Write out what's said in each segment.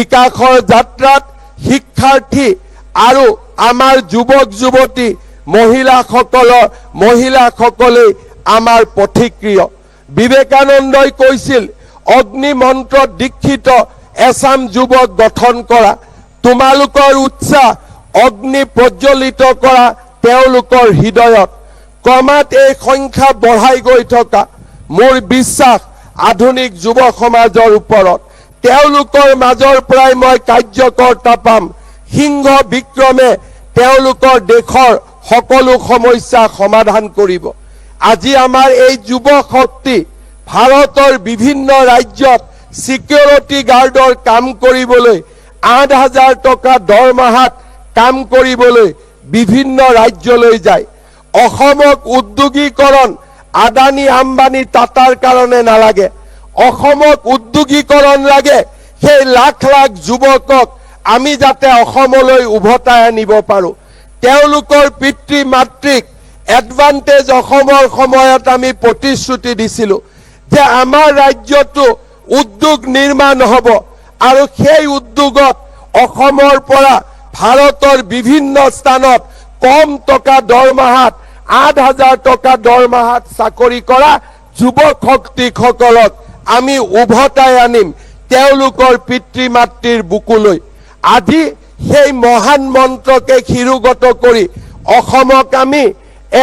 বিকাশৰ যাত্ৰাত শিক্ষাৰ্থী আৰু আমাৰ যুৱক যুৱতী মহিলাসকলৰ মহিলাসকলেই আমাৰ পথিক্ৰিয়। বিবেকানন্দই কৈছিল অগ্নি মন্ত্ৰত দীক্ষিত এছাম যুৱক গঠন কৰা, তোমালোকৰ উৎসাহ অগ্নি প্ৰজ্বলিত কৰা তেওঁলোকৰ হৃদয়ত। ক্ৰমাৎ এই সংখ্যা বঢ়াই গৈ থকা মোৰ বিশ্বাস আধুনিক যুৱ সমাজৰ ওপৰত। তেওঁলোকৰ মাজৰ পৰাই মই কাৰ্যকৰ্তা পাম। সিংহ বিক্ৰমে তেওঁলোকৰ দেশৰ সকলো সমস্যা সমাধান কৰিব। আজি আমাৰ এই যুৱ শক্তি ভাৰতৰ বিভিন্ন ৰাজ্যত ছিকিউৰিটি গাৰ্ডৰ কাম কৰিবলৈ, আঠ হাজাৰ টকা দৰমহাত কাম কৰিবলৈ বিভিন্ন ৰাজ্যলৈ যায়। অসমক উদ্যোগীকৰণ আদানী আম্বানী টাটাৰ কাৰণে নালাগে। অসমক উদ্যোগীকৰণ লাগে, সেই লাখ লাখ যুৱকক আমি যাতে অসমলৈ উভতাই আনিব পাৰোঁ। তেওঁলোকৰ পিতৃ মাতৃক এডভান্টেজ অসমৰ সময়ত আমি প্ৰতিশ্ৰুতি দিছিলোঁ যে আমাৰ ৰাজ্যতো উদ্যোগ নিৰ্মাণ হ'ব আৰু সেই উদ্যোগত অসমৰ পৰা ভাৰতৰ বিভিন্ন স্থানত কম টকা দৰমহাত, আঠ হাজাৰ টকা দৰমহাত চাকৰি কৰা যুৱক শক্তিসকলক আমি উভতাই আনিম। তেওঁলোকৰ পিতৃ মাতৃৰ বুকুলৈ। আজি সেই মহান মন্ত্ৰকে শিৰোগত কৰি অসমক আমি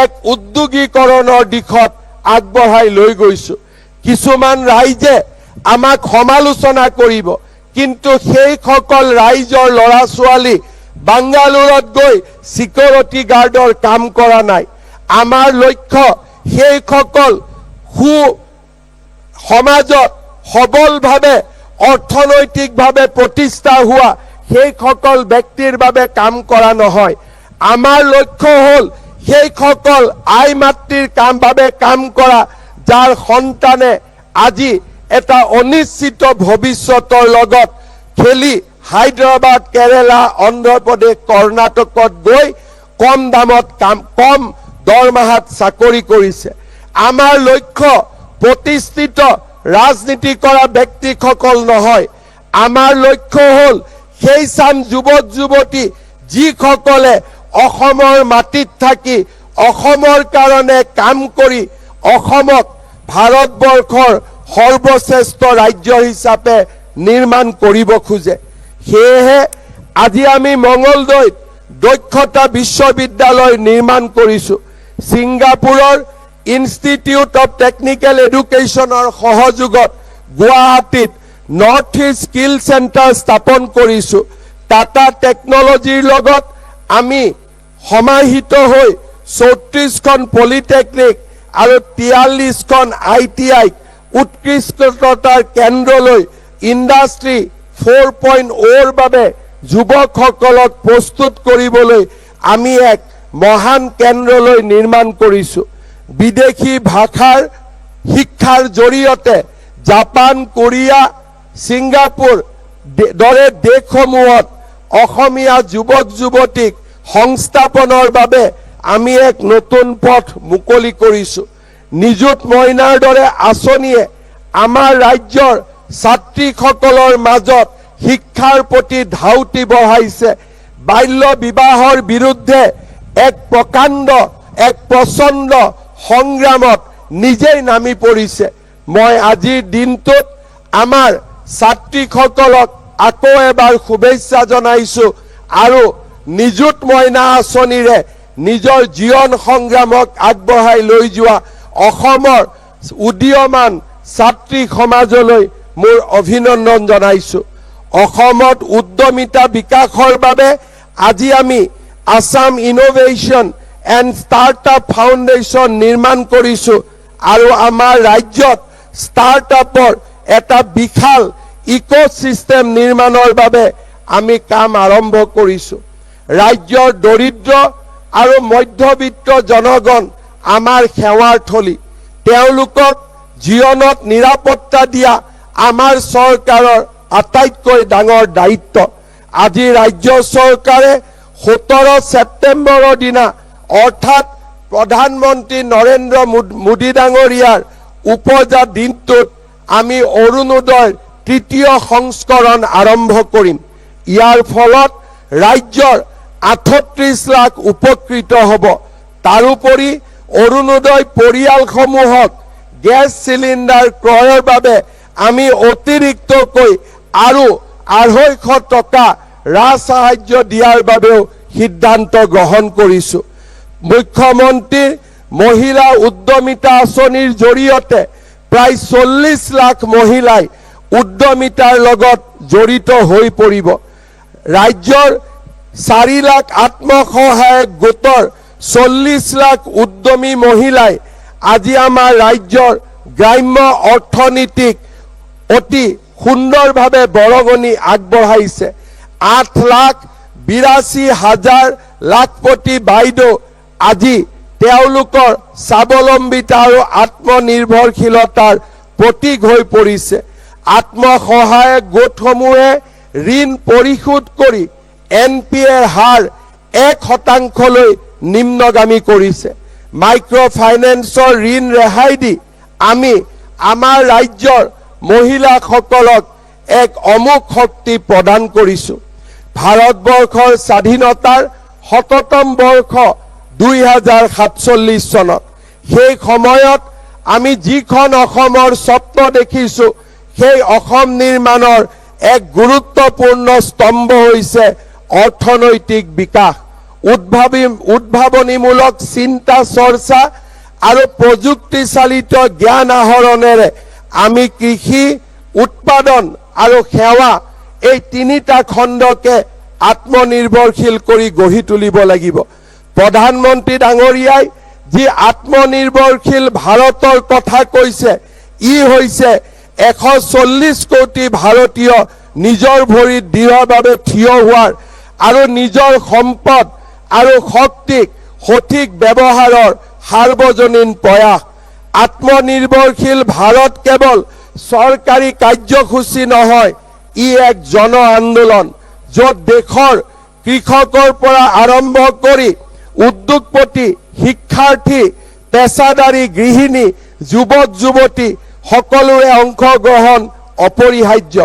এক উদ্যোগীকৰণৰ দিশত আগবঢ়াই লৈ গৈছো। কিছুমান ৰাইজে আমাক সমালোচনা কৰিব, কিন্তু সেইসকল ৰাইজৰ ল'ৰা ছোৱালী বাংগালোৰত গৈ ছিকিউৰিটি গাৰ্ডৰ কাম কৰা নাই। আমাৰ লক্ষ্য সেইসকল সু সমাজত সবলভাৱে অৰ্থনৈতিকভাৱে প্ৰতিষ্ঠা হোৱা সেইসকল ব্যক্তিৰ বাবে কাম কৰা নহয়। আমাৰ লক্ষ্য হ'ল সেইসকল আই মাতৃৰ কাম বাবে কাম কৰা, যাৰ সন্তানে আজি এটা অনিশ্চিত ভৱিষ্যতৰ লগত খেলি হায়দৰাবাদ, কেৰেলা, অন্ধ্ৰপ্ৰদেশ, কৰ্ণাটকত গৈ কম দামত কাম, কম দৰমহাত চাকৰি কৰিছে। আমাৰ লক্ষ্য প্ৰতিষ্ঠিত ৰাজনীতি কৰা ব্যক্তিসকল নহয়। আমাৰ লক্ষ্য হ'ল সেই চাম যুৱক যুৱতী যিসকলে অসমৰ মাটিত থাকি অসমৰ কাৰণে কাম কৰি অসমক ভাৰতবৰ্ষৰ সৰ্বশ্ৰেষ্ঠ ৰাজ্য হিচাপে নিৰ্মাণ কৰিব খোজে। সেয়েহে আজি আমি মঙলদৈত দক্ষতা বিশ্ববিদ্যালয় নিৰ্মাণ কৰিছোঁ। ছিংগাপুৰৰ ইনষ্টিটিউট অফ টেকনিকেল এডুকেশ্যনৰ সহযোগত গুৱাহাটীত নৰ্থ ইষ্ট স্কিল চেণ্টাৰ স্থাপন কৰিছোঁ। টাটা টেকনলজিৰ লগত আমি সমাহিত হৈ চৌত্ৰিছখন পলিটেকনিক আৰু তিয়াল্লিছখন আই টি আইক উৎকৃষ্টতাৰ কেন্দ্ৰলৈ ইণ্ডাষ্ট্ৰী ফ'ৰ পইণ্ট অ'ৰ বাবে যুৱকসকলক প্ৰস্তুত কৰিবলৈ আমি এক মহান কেন্দ্ৰলৈ নিৰ্মাণ কৰিছোঁ। বিদেশি ভাষাৰ শিক্ষাৰ জৰিয়তে জাপান কোৰিয়া ছিংগাপুৰ দৰে দেশসমূহত অসমীয়া যুৱক যুৱতীক সংস্থাপনৰ বাবে আমি এক নতুন পথ মুকলি কৰিছোঁ। নিযুত মইনাৰ দৰে আঁচনিয়ে আমাৰ ৰাজ্যৰ ছাত্ৰীসকলৰ মাজত শিক্ষাৰ প্ৰতি ধাউতি বঢ়াইছে। বাল্য বিবাহৰ বিৰুদ্ধে এক প্ৰকাণ্ড, এক প্ৰচণ্ড সংগ্ৰামত নিজেই নামি পৰিছে। মই আজিৰ দিনটোত আমাৰ ছাত্ৰীসকলক আকৌ এবাৰ শুভেচ্ছা জনাইছোঁ আৰু নিযুত মইনা আঁচনিৰে নিজৰ জীৱন সংগ্ৰামক আগবঢ়াই লৈ যোৱা অসমৰ উদীয়মান ছাত্ৰী সমাজলৈ মোৰ অভিনন্দন জনাইছোঁ। অসমত উদ্যমিতা বিকাশৰ বাবে আজি আমি Assam innovation and startup foundation নিৰ্মাণ কৰিছোঁ আৰু আমাৰ ৰাজ্যত ষ্টাৰ্টআপৰ এটা বিশাল ইক' চিষ্টেম নিৰ্মাণৰ বাবে আমি কাম আৰম্ভ কৰিছোঁ। ৰাজ্যৰ দৰিদ্ৰ আৰু মধ্যবিত্ত জনগণ আমাৰ সেৱাৰ থলী। তেওঁলোকক জীৱনত নিৰাপত্তা দিয়া আমাৰ চৰকাৰৰ আটাইতকৈ ডাঙৰ দায়িত্ব। আজি ৰাজ্য চৰকাৰে সোতৰ ছেপ্টেম্বৰৰ দিনা অৰ্থাৎ প্ৰধানমন্ত্ৰী নৰেন্দ্ৰ মোদ- ডাঙৰীয়াৰ উপজা দিনটোত আমি অৰুণোদয় তৃতীয় সংস্কৰণ আৰম্ভ কৰিম। ইয়াৰ ফলত ৰাজ্যৰ আঠত্ৰিশ লাখ উপকৃত হ'ব। তাৰোপৰি অৰুণোদয় পৰিয়ালসমূহক গেছ চিলিণ্ডাৰ ক্ৰয়ৰ বাবে আমি অতিৰিক্তকৈ আৰু আঢ়ৈশ টকা ৰাজ সাহায্য দিয়াৰ বাবেও সিদ্ধান্ত গ্ৰহণ কৰিছো। মুখ্যমন্ত্ৰীৰ মহিলা উদ্যমিতা আঁচনিৰ জৰিয়তে প্ৰায় চল্লিশ লাখ মহিলাই উদ্যমিতাৰ লগত জড়িত হৈ পৰিব। ৰাজ্যৰ চাৰি লাখ আত্মসহায়ক গোটৰ চল্লিশ লাখ উদ্যমী মহিলাই আজি আমাৰ ৰাজ্যৰ গ্ৰাম্য অৰ্থনীতিক অতি সুন্দৰভাৱে বৰঙণি আগবঢ়াইছে। আঠ লাখ বিৰাশী হাজাৰ লাখপতি বাইদেউ আজি তেওঁলোকৰ স্বাৱলম্বিতা আৰু আত্মনিৰ্ভৰশীলতাৰ প্ৰতীক হৈ পৰিছে। আত্মসহায়ক গোটসমূহে ঋণ পৰিশোধ কৰি এন পি এৰ হাৰ এক শতাংশলৈ নিম্নগামী কৰিছে। মাইক্ৰ' ফাইনেন্সৰ ঋণ ৰেহাই দি আমি আমাৰ ৰাজ্যৰ মহিলাসকলক এক অমুক শক্তি প্ৰদান কৰিছোঁ। ভাৰতবৰ্ষৰ স্বাধীনতাৰ শততম বৰ্ষ দুই হাজাৰ সাতচল্লিছ চনত। সেই সময়ত আমি যিখন অসমৰ স্বপ্ন দেখিছোঁ, সেই অসম নিৰ্মাণৰ এক গুৰুত্বপূৰ্ণ স্তম্ভ হৈছে অৰ্থনৈতিক বিকাশ। উদ্ভাৱী, উদ্ভাৱনীমূলক চিন্তা চৰ্চা আৰু প্ৰযুক্তিচালিত জ্ঞান আহৰণেৰে আমি কৃষি, উৎপাদন আৰু সেৱা এই তিনিটা খণ্ডকে আত্মনিৰ্ভৰশীল কৰি গঢ়ি তুলিব লাগিব। প্ৰধানমন্ত্ৰী ডাঙৰীয়াই যি আত্মনিৰ্ভৰশীল ভাৰতৰ কথা কৈছে, ই হৈছে এশ চল্লিছ কোটি ভাৰতীয় নিজৰ ভৰিত দৃঢ়ভাৱে থিয় হোৱাৰ আৰু নিজৰ সম্পদ আৰু শক্তিক সঠিক ব্যৱহাৰৰ সাৰ্বজনীন প্ৰয়াস। আত্মনিৰ্ভৰশীল ভাৰত কেৱল চৰকাৰী কাৰ্যসূচী নহয়, ই এক জন আন্দোলন, য'ত দেশৰ কৃষকৰ পৰা আৰম্ভ কৰি উদ্যোগপতি, শিক্ষাৰ্থী পেছাদাৰী গৃহিণী, যুৱক, যুৱতী, সকলোৰে অংশগ্ৰহণ অপৰিহাৰ্য।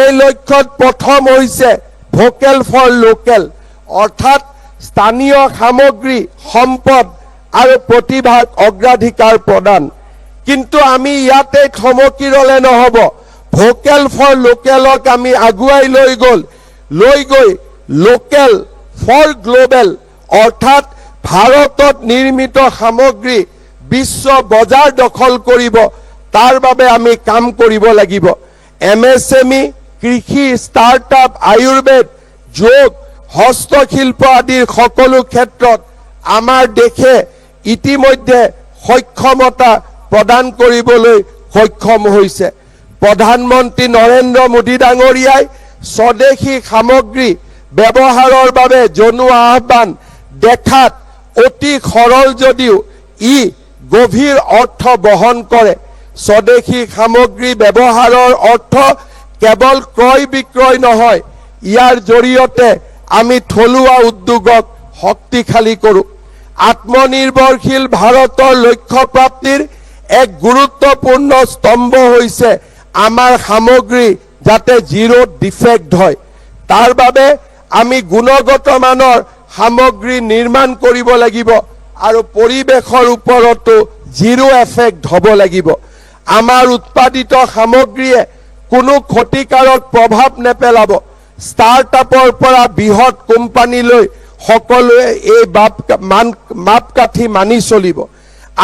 এই লক্ষ্যত প্ৰথম হৈছে ভোকেল ফৰ লোকেল অৰ্থাৎ স্থানীয় সামগ্ৰী, সম্পদ আৰু প্ৰতিভাক অগ্ৰাধিকাৰ প্ৰদান। কিন্তু আমি ইয়াতে থমকি ৰলে নহ'ব। ভোকেল ফৰ লোকেলক আমি আগুৱাই লৈ গ'ল। লৈ গৈ লোকেল ফৰ গ্ল'বেল অৰ্থাৎ ভাৰতত নিৰ্মিত সামগ্ৰী বিশ্ব বজাৰ দখল কৰিব, তাৰ বাবে আমি কাম কৰিব লাগিব। এম এছ এম ই, কৃষি, ষ্টাৰ্টআপ, আয়ুৰ্বেদ, যোগ, হস্তশিল্প আদিৰ সকলো ক্ষেত্ৰত আমাৰ দেশে ইতিমধ্যে সক্ষমতা প্ৰদান কৰিবলৈ সক্ষম হৈছে। প্ৰধানমন্ত্ৰী নৰেন্দ্ৰ মোদী ডাঙৰীয়াই স্বদেশী সামগ্ৰী ব্যৱহাৰৰ বাবে জনোৱা আহ্বান দেখাত অতি সৰল যদিও ই গভীৰ অৰ্থ বহন কৰে। স্বদেশী সামগ্ৰী ব্যৱহাৰৰ অৰ্থ কেৱল ক্ৰয় বিক্ৰয় নহয়, ইয়াৰ জৰিয়তে আমি থলুৱা উদ্যোগক শক্তিশালী কৰোঁ। আত্মনিৰ্ভৰশীল ভাৰতৰ লক্ষ্য প্ৰাপ্তিৰ এক গুৰুত্বপূৰ্ণ স্তম্ভ হৈছে আমাৰ সামগ্ৰী যাতে জিৰ' ডিফেক্ট হয়। তাৰ বাবে আমি গুণগত মানৰ সামগ্ৰী নিৰ্মাণ কৰিব লাগিব আৰু পৰিৱেশৰ ওপৰতো জিৰ' এফেক্ট হ'ব লাগিব। আমাৰ উৎপাদিত সামগ্ৰীয়ে কোনো ক্ষতিকাৰক প্ৰভাৱ নেপেলাব। ষ্টাৰ্টআপৰ পৰা বৃহৎ কোম্পানীলৈ সকলোৱে এই বাপ মান মাপকাঠি মানি চলিব।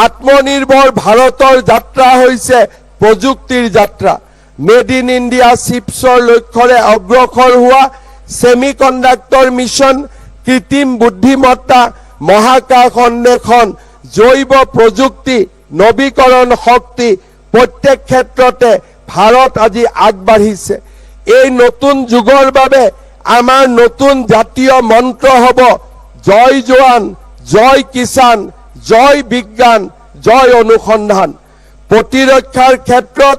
আত্মনিৰ্ভৰ ভাৰতৰ যাত্ৰা হৈছে প্ৰযুক্তিৰ যাত্ৰা। মেড ইন ইণ্ডিয়া চিপছৰ লক্ষ্যৰে অগ্ৰসৰ হোৱা ছেমি কণ্ডাক্টৰ মিছন কৃত্ৰিম বুদ্ধিমত্তা মহাকাশ অন্বেষণ জৈৱ প্ৰযুক্তি নবীকৰণ শক্তি প্ৰত্যেক ক্ষেত্ৰতে ভাৰত আজি আগবাঢ়িছে। এই নতুন যুগৰ বাবে আমাৰ নতুন জাতীয় মন্ত্ৰ হ'ব, জয় জোৱান, জয় কিষাণ, জয় বিজ্ঞান, জয় অনুসন্ধান। প্ৰতিৰক্ষাৰ ক্ষেত্ৰত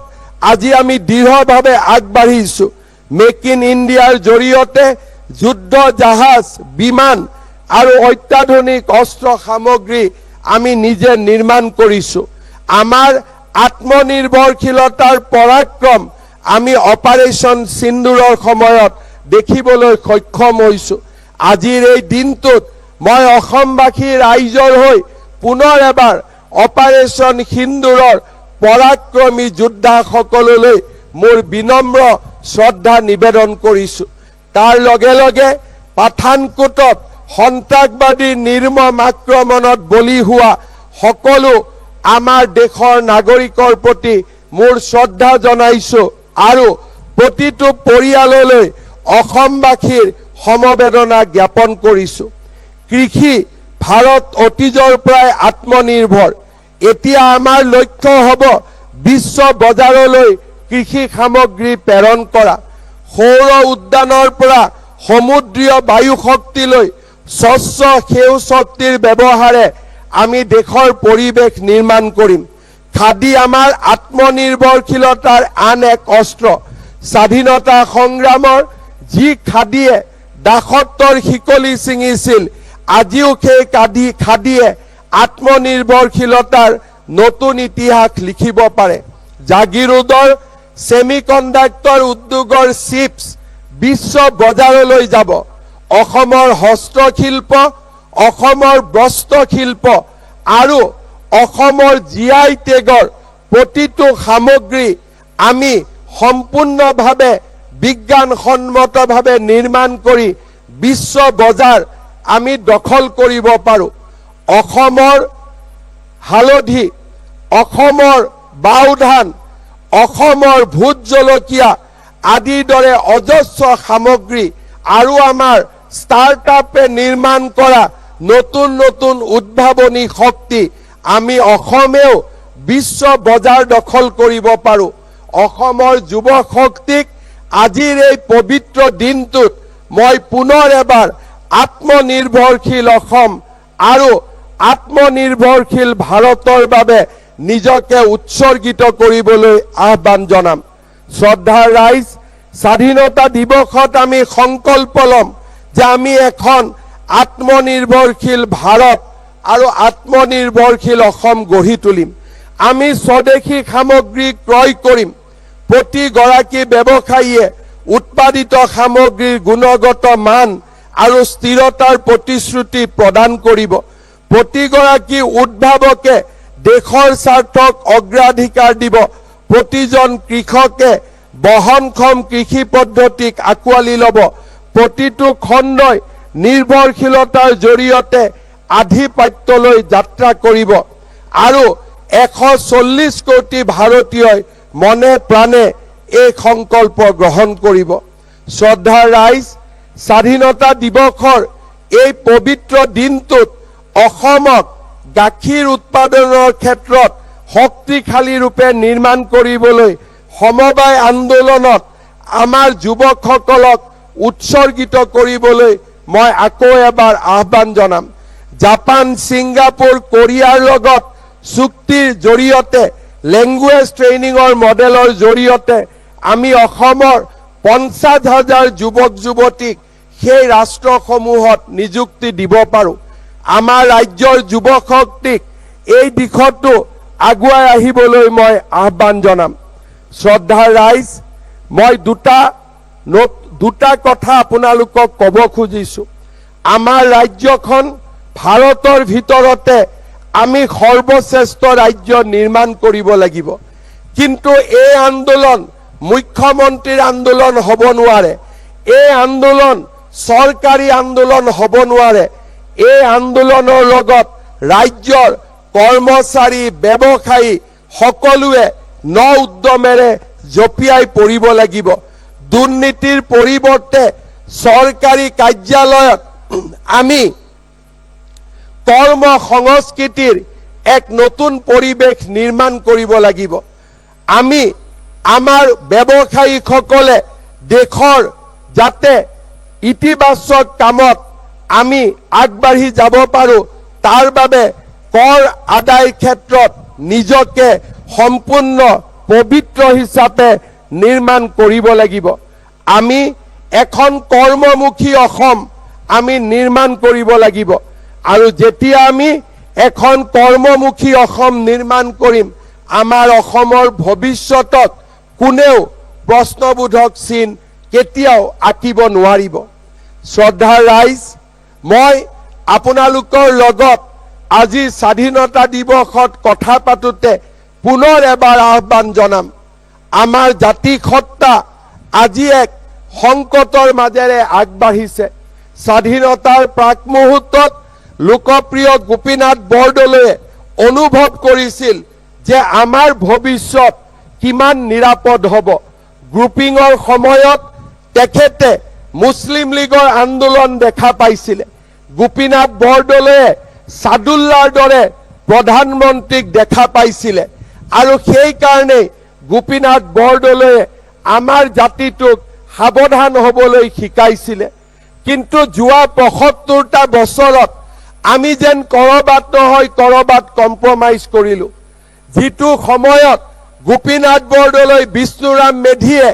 আজি আমি দৃঢ়ভাৱে আগবাঢ়িছো। মেক ইন ইণ্ডিয়াৰ জৰিয়তে যুদ্ধ, জাহাজ, বিমান আৰু অত্যাধুনিক অস্ত্ৰ সামগ্ৰী আমি নিজে নিৰ্মাণ কৰিছো। আমাৰ আত্মনিৰ্ভৰশীলতাৰ পৰাক্ৰম আমি অপাৰেশ্যন সিন্দুৰৰ সময়ত দেখিবলৈ সক্ষম হৈছোঁ। আজিৰ এই দিনটোত মই অসমবাসী ৰাইজৰ হৈ পুনৰ এবাৰ অপাৰেশ্যন সিন্দুৰৰ পৰাক্ৰমী যোদ্ধাসকললৈ মোৰ বিনম্ৰ শ্ৰদ্ধা নিবেদন কৰিছোঁ। তাৰ লগে লগে পাঠানকোটত সন্ত্ৰাসবাদীৰ নিৰ্মম আক্ৰমণত বলি হোৱা সকলো আমাৰ দেশৰ নাগৰিকৰ প্ৰতি মোৰ শ্ৰদ্ধা জনাইছো আৰু প্ৰতিটো পৰিয়াললৈ অসমবাসীৰ সমবেদনা জ্ঞাপন কৰিছো। কৃষি ভাৰত অতীজৰ পৰাই আত্মনিৰ্ভৰ। এতিয়া আমাৰ লক্ষ্য হ'ব বিশ্ব বজাৰলৈ কৃষি সামগ্ৰী প্ৰেৰণ কৰা। সৌৰ উদ্যানৰ পৰা সমুদ্ৰীয় বায়ু শক্তিলৈ স্বচ্ছ সেউজ শক্তিৰ ব্যৱহাৰে আমি দেশৰ পৰিৱেশ নিৰ্মাণ কৰিম। খাদী আমাৰ আত্মনিৰ্ভৰশীলতাৰ আন এক অস্ত্ৰ। স্বাধীনতা সংগ্ৰামৰ যি খাদীয়ে দাসত্বৰ শিকলি ছিঙিছিল, আজিও সেই কাদি খাদীয়ে আত্মনিৰ্ভৰশীলতাৰ নতুন ইতিহাস লিখিব পাৰে। জাগিৰোডৰ ছেমি কণ্ডাক্টৰ উদ্যোগৰ চিপছ বিশ্ব বজাৰলৈ যাব। অসমৰ হস্তশিল্প, অসমৰ বস্ত্ৰশিল্প আৰু অসমৰ জি আই টেগৰ প্ৰতিটো সামগ্ৰী আমি সম্পূৰ্ণভাৱে বিজ্ঞানসন্মতভাৱে নিৰ্মাণ কৰি বিশ্ব বজাৰ আমি দখল কৰিব পাৰোঁ। অসমৰ হালধি, অসমৰ বাওধান অসমৰ ভোট জলকীয়া আদিৰ দৰে অজস্ৰ সামগ্ৰী আৰু আমাৰ ষ্টাৰ্টআপে নিৰ্মাণ কৰা নতুন নতুন উদ্ভাৱনী শক্তি আমি অসমেও বিশ্ব বজাৰ দখল কৰিব পাৰোঁ। অসমৰ যুৱ শক্তিক আজিৰ এই পবিত্ৰ দিনটোত মই পুনৰ এবাৰ আত্মনিৰ্ভৰশীল অসম আৰু আত্মনিৰ্ভৰশীল ভাৰতৰ বাবে নিজকে উৎসৰ্গিত কৰিবলৈ আহ্বান জনাম। শ্ৰদ্ধাৰ ৰাইজ, স্বাধীনতা দিৱসত আমি সংকল্প ল'ম যে আমি এখন আত্মনিৰ্ভৰশীল ভাৰত আৰু আত্মনিৰ্ভৰশীল অসম গঢ়ি তুলিম। আমি স্বদেশী সামগ্ৰী ক্ৰয় কৰিম। প্ৰতিগৰাকী ব্যৱসায়ীয়ে উৎপাদিত সামগ্ৰীৰ গুণগত মান আৰু স্থিৰতাৰ প্ৰতিশ্ৰুতি প্ৰদান কৰিব। প্ৰতিগৰাকী উদ্ভাৱকে দেশৰ স্বাৰ্থক অগ্ৰাধিকাৰ দিব। প্ৰতিজন কৃষকে বহনক্ষম কৃষি পদ্ধতিক আঁকোৱালি ল'ব। প্ৰতিটো খণ্ডই নিৰ্ভৰশীলতাৰ জৰিয়তে আধিপত্যলৈ যাত্ৰা কৰিব। আৰু এশ চল্লিছ কোটি ভাৰতীয়ই মনে প্ৰাণে এই সংকল্প গ্ৰহণ কৰিব। শ্ৰদ্ধাৰ ৰাইজ, স্বাধীনতা দিৱসৰ এই পবিত্ৰ দিনটোত অসমক গাখীৰ উৎপাদনৰ ক্ষেত্ৰত শক্তিশালী ৰূপে নিৰ্মাণ কৰিবলৈ সমবায় আন্দোলনত আমাৰ যুৱকসকলক উৎসৰ্গিত কৰিবলৈ মই আকৌ এবাৰ আহ্বান জনাম। জাপান, ছিংগাপুৰ, কোৰিয়াৰ লগত চুক্তিৰ জৰিয়তে লেংগুৱেজ ট্ৰেইনিঙৰ মডেলৰ জৰিয়তে আমি অসমৰ পঞ্চাছ হাজাৰ যুৱক যুৱতীক সেই ৰাষ্ট্ৰসমূহত নিযুক্তি দিব পাৰোঁ। আমাৰ ৰাজ্যৰ যুৱ শক্তিক এই দিশতো আগুৱাই আহিবলৈ মই আহ্বান জনাম। শ্ৰদ্ধাৰ ৰাইজ, মই দুটা দুটা কথা আপোনালোকক ক'ব খুজিছোঁ। আমাৰ ৰাজ্যখন ভাৰতৰ ভিতৰতে আমি সৰ্বশ্ৰেষ্ঠ ৰাজ্য নিৰ্মাণ কৰিব লাগিব। কিন্তু এই আন্দোলন, মুখ্যমন্ত্ৰীৰ আন্দোলন হ'ব নোৱাৰে। এই আন্দোলন, চৰকাৰী আন্দোলন হ'ব নোৱাৰে। এই আন্দোলনৰ লগত ৰাজ্যৰ কৰ্মচাৰী, ব্যৱসায়ী সকলোৱে ন উদ্যমেৰে জঁপিয়াই পৰিব লাগিব। দুৰ্নীতিৰ পৰিৱৰ্তে চৰকাৰী কাৰ্যালয়ত আমি কৰ্ম সংস্কৃতিৰ এক নতুন পৰিৱেশ নিৰ্মাণ কৰিব লাগিব। আমি আমাৰ ব্যৱসায়ীসকলে দেশৰ যাতে ইতিবাচক কামত আমি আগবাঢ়ি যাব পাৰোঁ। তাৰ বাবে কৰ আদায় ক্ষেত্ৰত নিজকে সম্পূৰ্ণ পবিত্ৰ হিচাপে নিৰ্মাণ কৰিব লাগিব। আমি এখন কৰ্মমুখী অসম আমি নিৰ্মাণ কৰিব লাগিব। আৰু যেতিয়া আমি এখন কৰ্মমুখী অসম নিৰ্মাণ কৰিম, আমাৰ অসমৰ ভৱিষ্যতক কোনেও প্ৰশ্নবোধক চিন কেতিয়াও আঁকিব নোৱাৰিব। শ্ৰদ্ধাৰ ৰাইজ মই আপোনালোকৰ লগত আজি স্বাধীনতা দিৱসত কথা পাতোতে পুনৰ এবাৰ আহ্বান জনাম। আমাৰ জাতি সত্তা আজি এক সংকটৰ মাজেৰে আগবাঢ়িছে। স্বাধীনতাৰ প্ৰাক মুহূৰ্তত লোকপ্ৰিয় গোপীনাথ বৰদলৈয়ে অনুভৱ কৰিছিল যে আমাৰ ভৱিষ্যত কিমান নিৰাপদ হ'ব। গ্ৰুপিঙৰ সময়ত তেখেতে মুছলিম লীগৰ আন্দোলন দেখা পাইছিলে। গোপীনাথ বৰদলৈয়ে ছাদুল্লাৰ দৰে প্ৰধানমন্ত্ৰীক দেখা পাইছিলে। আৰু সেইকাৰণেই গোপীনাথ বৰদলৈয়ে আমাৰ জাতিটোক সাৱধান হ'বলৈ শিকাইছিলে। কিন্তু যোৱা পঁয়সত্তৰটা বছৰত আমি যেন কৰবাত নহয় কৰবাত কম্প্ৰমাইজ কৰিলোঁ। যিটো সময়ত গোপীনাথ বৰদলৈ বিষ্ণুৰাম মেধিয়ে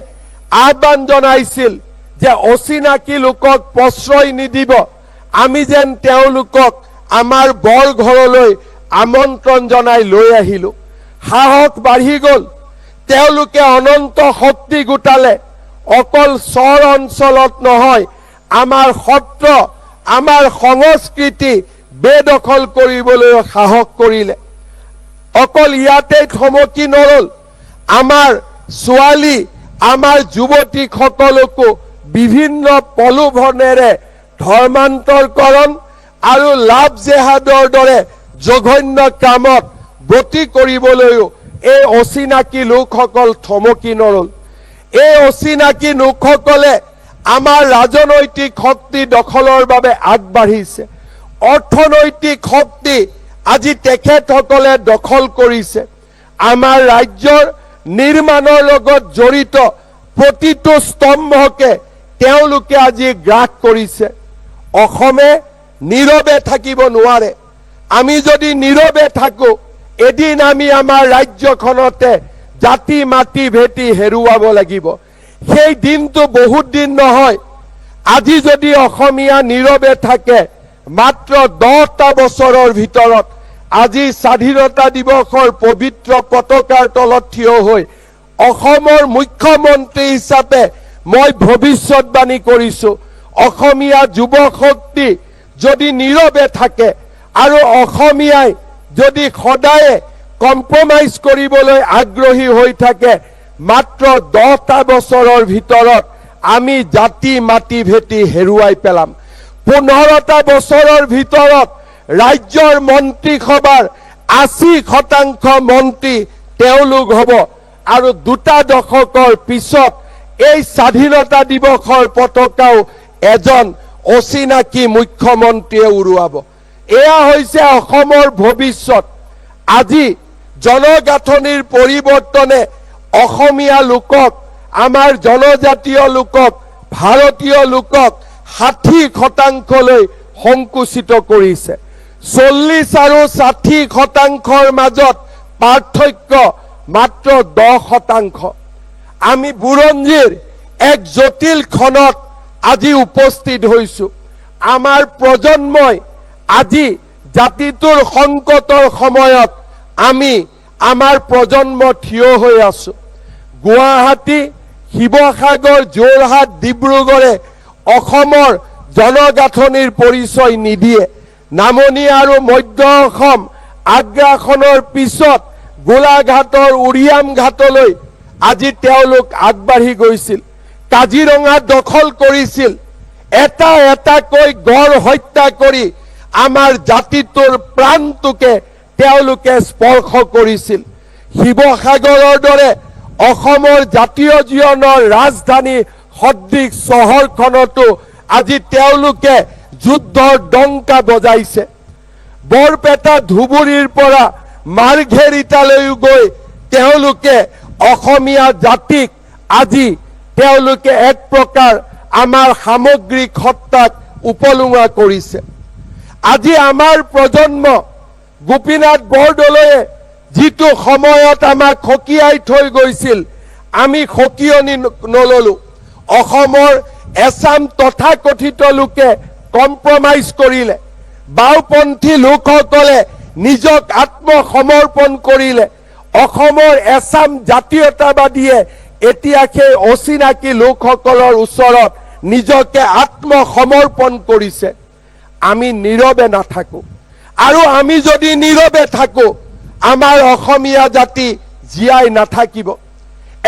আহ্বান জনাইছিল যে অচিনাকি লোকক প্ৰশ্ৰয় নিদিব আমি যেন তেওঁলোকক আমাৰ বৰ ঘৰলৈ আমন্ত্ৰণ জনাই লৈ আহিলো। সাহস বাঢ়ি গ'ল। তেওঁলোকে অনন্ত শক্তি গোটালে। অকল চৰ অঞ্চলত নহয়, আমাৰ সত্ৰ, আমাৰ সংস্কৃতি বেদখল কৰিবলৈ সাহস কৰিলে। অকল ইয়াতে থমকি নৰল, আমাৰ ছোৱালী, আমাৰ যুৱতীসকলকো বিভিন্ন প্ৰলোভনেৰে ধৰ্মান্তৰকৰণ আৰু লাভ জেহাদৰ দৰে জঘন্য কামত ব্ৰতী কৰিবলৈও এই অচিনাকি লোকসকল থমকি নৰল। এই অচিনাকি লোকসকলে আমাৰ ৰাজনৈতিক শক্তি দখলৰ বাবে আগবাঢ়িছে। অৰ্থনৈতিক শক্তি আজি তেখেতসকলে দখল কৰিছে। আমাৰ ৰাজ্যৰ নিৰ্মাণৰ লগত জড়িত প্ৰতিটো স্তম্ভকে তেওঁলোকে আজি গ্ৰাস কৰিছে। অসমে নীৰৱে থাকিব নোৱাৰে। আমি যদি নীৰৱে থাকো, এদিন আমি আমাৰ ৰাজ্যখনতে জাতি, মাটি, ভেটি হেৰুৱাব লাগিব। সেই দিনটো বহুত দিন নহয়। আজি যদি অসমীয়া নীৰৱে থাকে, মাত্ৰ দহটা বছৰৰ ভিতৰত আজি স্বাধীনতা দিৱসৰ পবিত্ৰ পতাকাৰ তলত থিয় হৈ অসমৰ মুখ্যমন্ত্ৰী হিচাপে মই ভৱিষ্যতবাণী কৰিছো। অসমীয়া যুৱ শক্তি যদি নীৰৱে থাকে আৰু অসমীয়াই যদি সদায়ে কম্প্ৰমাইজ কৰিবলৈ আগ্ৰহী হৈ থাকে, মাত্ৰ দহটা বছৰৰ ভিতৰত আমি জাতি মাটি ভেটি হেৰুৱাই পেলাম। পোন্ধৰটা বছৰৰ ভিতৰত ৰাজ্যৰ মন্ত্ৰীসভাৰ আশী শতাংশ মন্ত্ৰী তেওঁলোক হ'ব আৰু দুটা দশকৰ পিছত এই স্বাধীনতা দিৱসৰ পতাকাও এজন অচিনাকি মুখ্যমন্ত্ৰীয়ে উৰুৱাব। এয়া হৈছে অসমৰ ভৱিষ্যত। আজি জনগাঁথনিৰ পৰিৱৰ্তনে অসমীয়া লোকক, আমাৰ জনজাতীয় লোকক, ভাৰতীয় লোকক ষাঠি শতাংশলৈ সংকুচিত কৰিছে। চল্লিছ আৰু ষাঠি শতাংশৰ মাজত পাৰ্থক্য মাত্ৰ দহ শতাংশ। আমি বুৰঞ্জীৰ এক জটিল ক্ষণত আজি উপস্থিত হৈছো। আমাৰ প্ৰজন্মই আজি জাতিটোৰ সংকটৰ সময়ত আমি আমাৰ প্ৰজন্ম থিয় হৈ আছো। গুৱাহাটী, শিৱসাগৰ, যোৰহাট, ডিব্ৰুগড়ে অসমৰ জনগাঁথনিৰ পৰিচয় নিদিয়ে। নামনি আৰু মধ্য অসম পিছত গোলাঘাটৰ উৰিয়াম ঘাটলৈ আজি তেওঁলোক আগবাঢ়ি গৈছিল। কাজিৰঙা দখল কৰিছিল। এটা এটাকৈ গড় হত্যা কৰি আমাৰ জাতিটোৰ প্ৰাণটোকে তেওঁলোকে স্পৰ্শ কৰিছিল। শিৱসাগৰৰ দৰে অসমৰ জাতীয় জীৱনৰ ৰাজধানী সদৃশ চহৰখনতো আজি তেওঁলোকে যুদ্ধৰ ডংকা বজাইছে। বৰপেটা ধুবুৰীৰ পৰা মাৰ্ঘেৰিটালৈও গৈ তেওঁলোকে অসমীয়া জাতিক আজি তেওঁলোকে এক প্ৰকাৰ আমাৰ সামগ্ৰিক সত্তাক উপলুঙা কৰিছে। আজি আমাৰ প্ৰজন্ম গোপীনাথ বৰদলৈয়ে যিটো সময়ত আমাক সকীয়াই থৈ গৈছিল, আমি সকিয়নি নললো। অসমৰ এছাম তথাকথিত লোকে কম্প্ৰমাইজ কৰিলে। বাওপন্থী লোকসকলে নিজক আত্মসমৰ্পণ কৰিলে। অসমৰ এছাম জাতীয়তাবাদীয়ে এতিয়া সেই অচিনাকি লোকসকলৰ ওচৰত নিজকে আত্মসমৰ্পণ কৰিছে। আমি নীৰৱে নাথাকো। আৰু আমি যদি নীৰৱে থাকো, আমাৰ অসমীয়া জাতি জীয়াই নাথাকিব।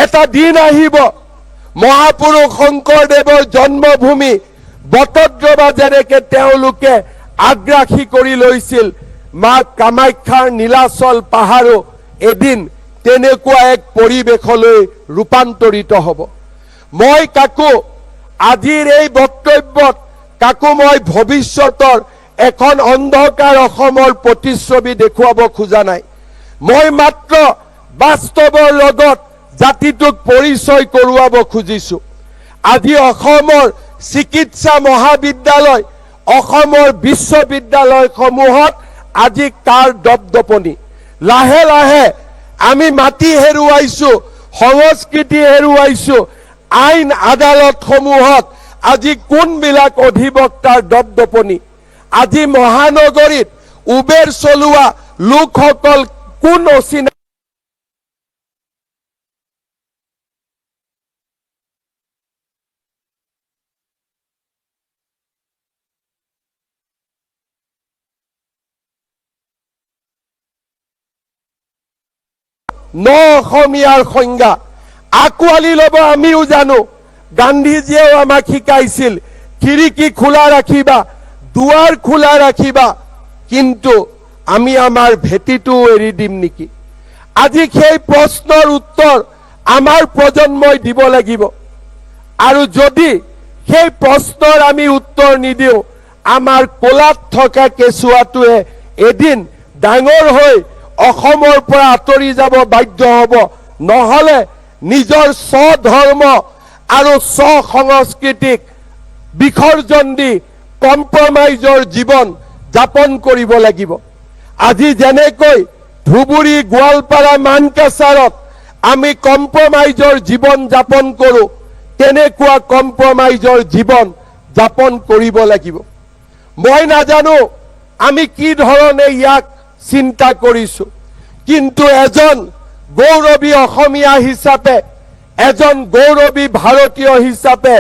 এটা দিন আহিব, মহাপুৰুষ শংকৰদেৱৰ জন্মভূমি বটদ্ৰৱা যেনেকে তেওঁলোকে আগ্ৰাসী কৰি লৈছিল, মা কামাখ্যাৰ নীলাচল পাহাৰো এদিন তেনেকুৱা এক পৰিৱেশলৈ ৰূপান্তৰিত হ'ব। মই কাকো আজিৰ এই বক্তব্যত, কাকো মই ভৱিষ্যতৰ এখন অন্ধকাৰ অসমৰ প্ৰতিচ্ছবি দেখুৱাব খোজা নাই। মই মাত্ৰ বাস্তৱৰ লগত জাতিটোক পৰিচয় কৰোৱাব খুজিছো। আজি অসমৰ চিকিৎসা মহাবিদ্যালয়, অসমৰ বিশ্ববিদ্যালয়সমূহত আজি কাৰ দপদপনি? লাহে লাহে আমি মাটি হেৰুৱাইছো, সংস্কৃতি হেৰুৱাইছো, আইন আদালতসমূহত আজি কোনবিলাক অধিবক্তাৰ দপদপনি? আজি মহানগৰীত উবেৰ চলোৱা লোকসকল কোন অচিনাকি? ন অসমীয়াৰ সংজ্ঞা। আঁকোৱালি ল'ব আমিও জানো। গান্ধীজীয়েও আমাক শিকাইছিল, খিৰিকী খোলা ৰাখিবা, দুৱাৰ খোলা ৰাখিবা। কিন্তু আমি আমাৰ ভেটিটো এৰি দিম নেকি? আজি সেই প্ৰশ্নৰ উত্তৰ আমাৰ প্ৰজন্মই দিব লাগিব। আৰু যদি সেই প্ৰশ্নৰ আমি উত্তৰ নিদিওঁ, আমাৰ কোলাত থকা কেঁচুৱাটোৱে এদিন ডাঙৰ হৈ অসমৰ পৰা আঁতৰি যাব বাধ্য হ'ব। নহ'লে নিজৰ স্বধৰ্ম আৰু স্বসংস্কৃতিক বিসৰ্জন দি কম্প্ৰমাইজৰ জীৱন যাপন কৰিব লাগিব। আজি যেনেকৈ ধুবুৰী, গোৱালপাৰা মানকাছাৰত আমি কম্প্ৰমাইজৰ জীৱন যাপন কৰোঁ, তেনেকুৱা কম্প্ৰমাইজৰ জীৱন যাপন কৰিব লাগিব। মই নাজানো আমি কি ধৰণে ইয়াক চিন্তা কৰিছো। কিন্তু এজন গৌৰৱী অসমীয়া হিচাপে, এজন গৌৰৱী ভাৰতীয় হিচাপে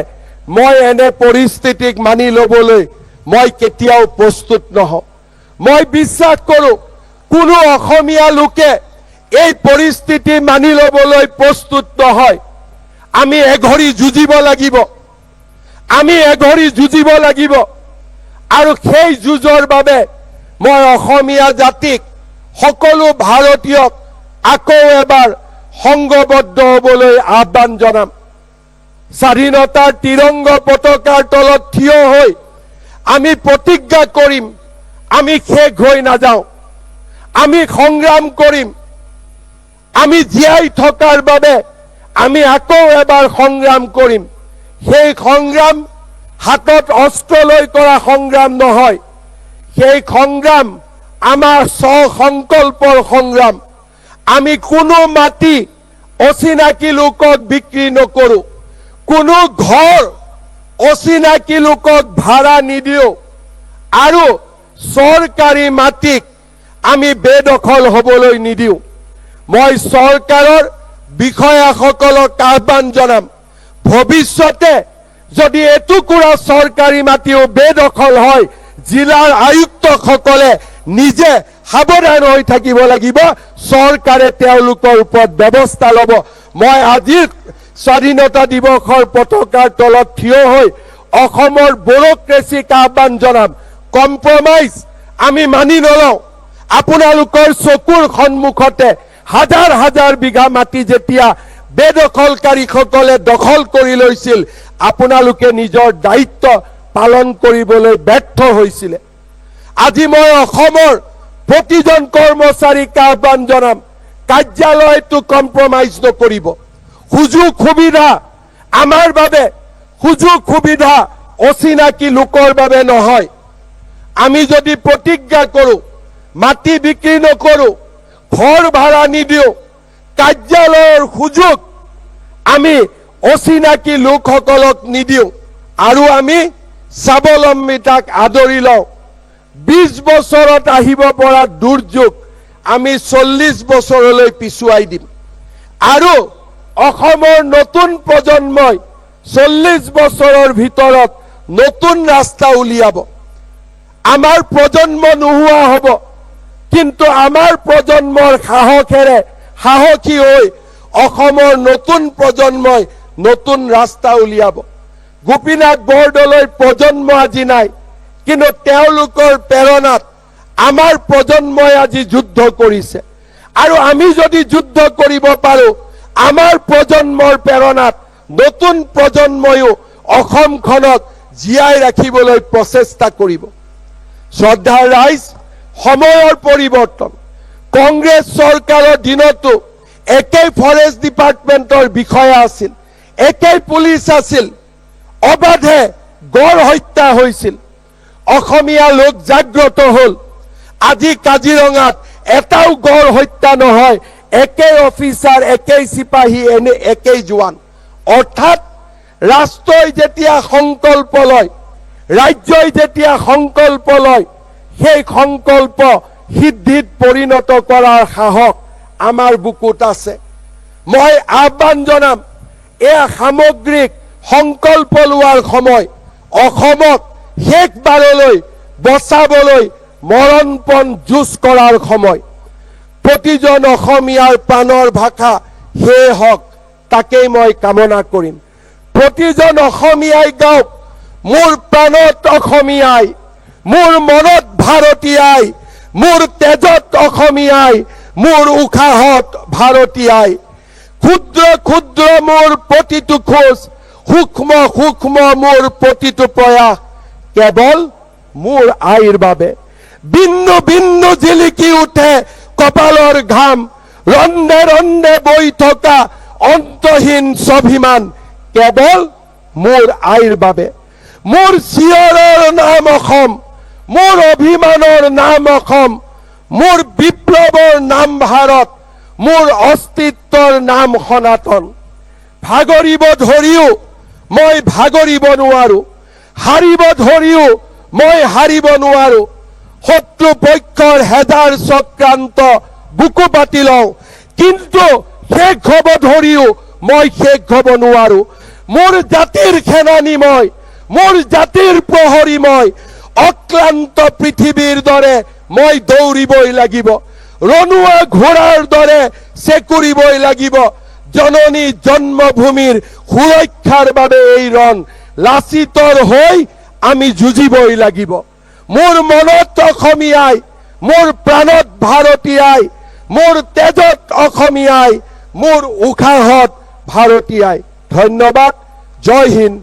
মই এনে পৰিস্থিতিক মানি ল'বলৈ মই কেতিয়াও প্ৰস্তুত নহওঁ। মই বিশ্বাস কৰোঁ, কোনো অসমীয়া লোকে এই পৰিস্থিতি মানি ল'বলৈ প্ৰস্তুত নহয়। আমি এঘৰি যুঁজিব লাগিব। আমি এঘৰি যুঁজিব লাগিব। আৰু সেই যুঁজৰ বাবে মই অসমীয়া জাতিক সকলো ভাৰতীয়ক আকৌ এবাৰ সংঘবদ্ধ হ'বলৈ আহ্বান জনাম। স্বাধীনতাৰ তিৰংগ পতাকাৰ তলত থিয় হৈ আমি প্ৰতিজ্ঞা কৰিম, আমি শেষ হৈ নাযাওঁ, আমি সংগ্ৰাম কৰিম, আমি জীয়াই থকাৰ বাবে আমি আকৌ এবাৰ সংগ্ৰাম কৰিম। সেই সংগ্ৰাম হাতত অস্ত্ৰ লৈ কৰা সংগ্ৰাম নহয় সেই সংগ্ৰাম আমাৰ স্বসংকল্পৰ সংগ্ৰাম। আমি কোনো মাটি অচিনাকি লোকক বিক্ৰী নকৰোঁ। কোনো ঘৰ অচিনাকি লোকক ভাড়া নিদিওঁ। আৰু চৰকাৰী মাটিক আমি বেদখল হ'বলৈ নিদিওঁ। মই চৰকাৰৰ বিষয়াসকলক আহ্বান জনাম, ভৱিষ্যতে যদি এটুকুৰা চৰকাৰী মাটিও বেদখল হয় জিলাৰ আয়ুক্তসকলে নিজে সাৱধান হৈ থাকিব লাগিব। চৰকাৰে তেওঁলোকৰ ওপৰত ব্যৱস্থা ল'ব। মই আজিৰ স্বাধীনতা দিৱসৰ পতাকাৰ তলত থিয় হৈ অসমৰ ব্যুৰক্ৰেচিক আহ্বান জনাম। কম্প্ৰমাইজ আমি মানি নলওঁ। আপোনালোকৰ চকুৰ সন্মুখতে হাজাৰ হাজাৰ বিঘা মাটি যেতিয়া বেদখলকাৰীসকলে দখল কৰি লৈছিল, আপোনালোকে নিজৰ দায়িত্ব পালন কৰিবলৈ ব্যৰ্থ হৈছিলে। আজি মই অসমৰ প্ৰতিজন কৰ্মচাৰীক আহ্বান জনাম, কাৰ্যালয়টো কম্প্ৰমাইজ নকৰিব। সুযোগ সুবিধা, আমাৰ বাবে সুযোগ সুবিধা অচিনাকি লোকৰ বাবে নহয়। আমি যদি প্ৰতিজ্ঞা কৰোঁ, মাটি বিক্ৰী নকৰোঁ, ঘৰ ভাড়া নিদিওঁ, কাৰ্যালয়ৰ সুযোগ আমি অচিনাকি লোকসকলক নিদিওঁ। আৰু আমি স্বাৱলম্বিতাক আদৰি লওঁ। বিছ বছৰত আহিব পৰা দুৰ্যোগ আমি চল্লিছ বছৰলৈ পিছুৱাই দিম। আৰু অসমৰ নতুন প্ৰজন্মই চল্লিছ বছৰৰ ভিতৰত নতুন ৰাস্তা উলিয়াব। আমাৰ প্ৰজন্ম নোহোৱা হ'ব, কিন্তু আমাৰ প্ৰজন্মৰ সাহসেৰে, সাহসী হৈ অসমৰ নতুন প্ৰজন্মই নতুন ৰাস্তা উলিয়াব। গোপীনাথ বৰদলৈ প্ৰজন্ম আজি নাই। কিন্তু তেওঁলোকৰ প্ৰেৰণাত আমাৰ প্ৰজন্মই আজি যুদ্ধ কৰিছে। আৰু আমি যদি যুদ্ধ কৰিব পাৰো, আমাৰ প্ৰজন্মৰ প্ৰেৰণাত নতুন প্ৰজন্মইও অসমখনক জীয়াই ৰাখিবলৈ প্ৰচেষ্টা কৰিব। শ্ৰদ্ধাৰ ৰাইজ, সময়ৰ পৰিৱৰ্তন। কংগ্ৰেছ চৰকাৰৰ দিনতো একেই ফৰেষ্ট ডিপাৰ্টমেণ্টৰ বিষয়া আছিল একেই পুলিচ আছিল। অবাধে গড় হত্যা হৈছিল। অসমীয়া লোক জাগ্ৰত হ'ল। আজি কাজিৰঙাত এটাও গড় হত্যা নহয় একেই অফিচাৰ একেই চিপাহী, এনে একেই জোৱান। অৰ্থাৎ ৰাষ্ট্ৰই যেতিয়া সংকল্প লয়, ৰাজ্যই যেতিয়া সংকল্প লয়, সেই সংকল্প সিদ্ধিত পৰিণত কৰাৰ সাহস আমাৰ বুকুত আছে। মই আহ্বান জনাম, এয়া সামগ্ৰিক সংকল্প লোৱাৰ সময় অসমক শেষবাৰলৈ বচাবলৈ মৰণপণ যুঁজ কৰাৰ সময়। প্ৰতিজন অসমীয়াৰ প্ৰাণৰ ভাষা সেয়ে হওক, তাকেই মই কামনা কৰিম। প্ৰতিজন অসমীয়াই গাওক, মোৰ প্ৰাণত অসমীয়াই, মোৰ মনত ভাৰতীয়াই, মোৰ তেজত অসমীয়াই, মোৰ উশাহত ভাৰতীয়াই। ক্ষুদ্ৰ ক্ষুদ্ৰ মোৰ প্ৰতিটো খোজ সূক্ষ্ম সূক্ষ্ম মোৰ প্ৰতিটো প্ৰয়াস কেৱল মোৰ আইৰ বাবে। বিন্দু বিন্দু জিলিকি উঠে কপালৰ ঘাম, ৰন্ধে ৰন্ধে বৈ থকা অন্তহীন স্বাভিমান কেৱল মোৰ আইৰ বাবে। মোৰ চিঞৰৰ নাম অসম, মোৰ অভিমানৰ নাম অসম, মোৰ বিপ্লৱৰ নাম ভাৰত, মোৰ অস্তিত্বৰ নাম সনাতন। ভাগৰিব ধৰিও মই ভাগৰিব নোৱাৰো হাৰিব ধৰিও মই হাৰিব নোৱাৰো। শত্ৰু পক্ষৰ হেজাৰ চক্ৰান্ত বুকু পাতি লওঁ, কিন্তু শেষ হ'ব ধৰিও মই শেষ হ'ব নোৱাৰো। মোৰ জাতিৰ সেনানী মই, মোৰ জাতিৰ প্ৰহৰী মই, অক্লান্ত পৃথিৱীৰ দৰে মই দৌৰিবই লাগিব। ৰণুৱা ঘোঁৰাৰ দৰে চেকুৰিবই লাগিব। জননী জন্মভূমিৰ সুৰক্ষাৰ বাবে এই ৰণ লাচিতৰ হৈ আমি যুঁজিবই লাগিব। মোৰ মনত অসমীয়াই, মোৰ প্ৰাণত ভাৰতীয়াই, মোৰ তেজত অসমীয়াই, মোৰ উশাহত ভাৰতীয়াই। ধন্যবাদ, জয় হিন্দ।